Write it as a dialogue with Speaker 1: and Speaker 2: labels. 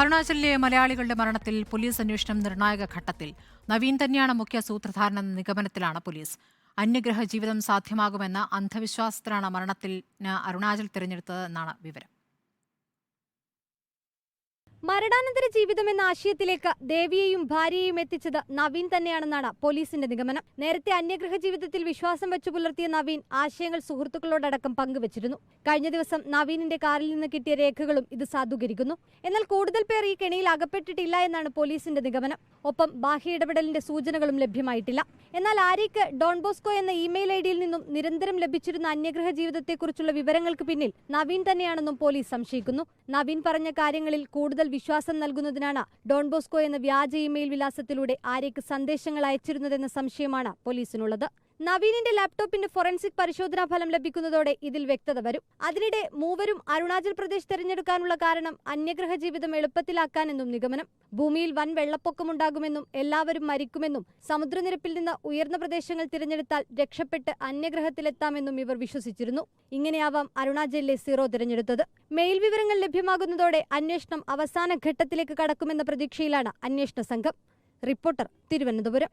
Speaker 1: അരുണാചലിലെ മലയാളികളുടെ മരണത്തിൽ പോലീസ് അന്വേഷണം നിർണായക ഘട്ടത്തിൽ. നവീൻ തന്നെയാണ് മുഖ്യ സൂത്രധാരനെന്ന നിഗമനത്തിലാണ് പോലീസ്. അന്യഗ്രഹ ജീവിതം സാധ്യമാകുമെന്ന അന്ധവിശ്വാസത്തിലാണ് മരണത്തിൽ അരുണാചൽ തിരഞ്ഞെടുത്തതെന്നാണ് വിവരം.
Speaker 2: മരണാനന്തര ജീവിതം എന്ന ആശയത്തിലേക്ക് ദേവിയെയും ഭാര്യയെയും എത്തിച്ചത് നവീൻ തന്നെയാണെന്നാണ് പോലീസിന്റെ നിഗമനം. നേരത്തെ അന്യഗ്രഹ ജീവിതത്തിൽ വിശ്വാസം വെച്ചു പുലർത്തിയ നവീൻ ആശയങ്ങൾ സുഹൃത്തുക്കളോടടക്കം പങ്കുവച്ചിരുന്നു. കഴിഞ്ഞ ദിവസം നവീനിന്റെ കാറിൽ നിന്ന് കിട്ടിയ രേഖകളും ഇത് സാധൂകരിക്കുന്നു. എന്നാൽ കൂടുതൽ പേർ ഈ കെണിയിൽ അകപ്പെട്ടിട്ടില്ല എന്നാണ് പോലീസിന്റെ നിഗമനം. ഒപ്പം ബാഹ്യ ഇടപെടലിന്റെ സൂചനകളും ലഭ്യമായിട്ടില്ല. എന്നാൽ ആര്യയ്ക്ക് ഡോൺ ബോസ്കോ എന്ന ഇമെയിൽ ഐ ഡിയിൽ നിന്നും നിരന്തരം ലഭിച്ചിരുന്ന അന്യഗ്രഹ ജീവിതത്തെക്കുറിച്ചുള്ള വിവരങ്ങൾക്ക് പിന്നിൽ നവീൻ തന്നെയാണെന്നും പോലീസ് സംശയിക്കുന്നു. നവീൻ പറഞ്ഞ കാര്യങ്ങളിൽ കൂടുതൽ വിശ്വാസം നൽകുന്നതിനാണ് ഡോൺ ബോസ്കോ എന്ന വ്യാജ ഇമെയിൽ വിലാസത്തിലൂടെ ആര്യയ്ക്ക് സന്ദേശങ്ങൾ അയച്ചിരുന്നതെന്ന സംശയമാണ് പോലീസിനുള്ളത്. നവീനിന്റെ ലാപ്ടോപ്പിന്റെ ഫോറൻസിക് പരിശോധനാ ഫലം ലഭിക്കുന്നതോടെ ഇതിൽ വ്യക്തത വരും. അതിനിടെ മൂവരും അരുണാചൽ പ്രദേശ് തെരഞ്ഞെടുക്കാനുള്ള കാരണം അന്യഗ്രഹ ജീവിതം എളുപ്പത്തിലാക്കാനെന്നും നിഗമനം. ഭൂമിയിൽ വൻ വെള്ളപ്പൊക്കമുണ്ടാകുമെന്നും എല്ലാവരും മരിക്കുമെന്നും സമുദ്രനിരപ്പിൽ നിന്ന് ഉയർന്ന പ്രദേശങ്ങൾ തിരഞ്ഞെടുത്താൽ രക്ഷപ്പെട്ട് അന്യഗ്രഹത്തിലെത്താമെന്നും ഇവർ വിശ്വസിച്ചിരുന്നു. ഇങ്ങനെയാവാം അരുണാചലിലെ സീറോ തിരഞ്ഞെടുത്തത്. മെയിൽ വിവരങ്ങൾ ലഭ്യമാകുന്നതോടെ അന്വേഷണം അവസാന ഘട്ടത്തിലേക്ക് കടക്കുമെന്ന പ്രതീക്ഷയിലാണ് അന്വേഷണ സംഘം. റിപ്പോർട്ടർ തിരുവനന്തപുരം.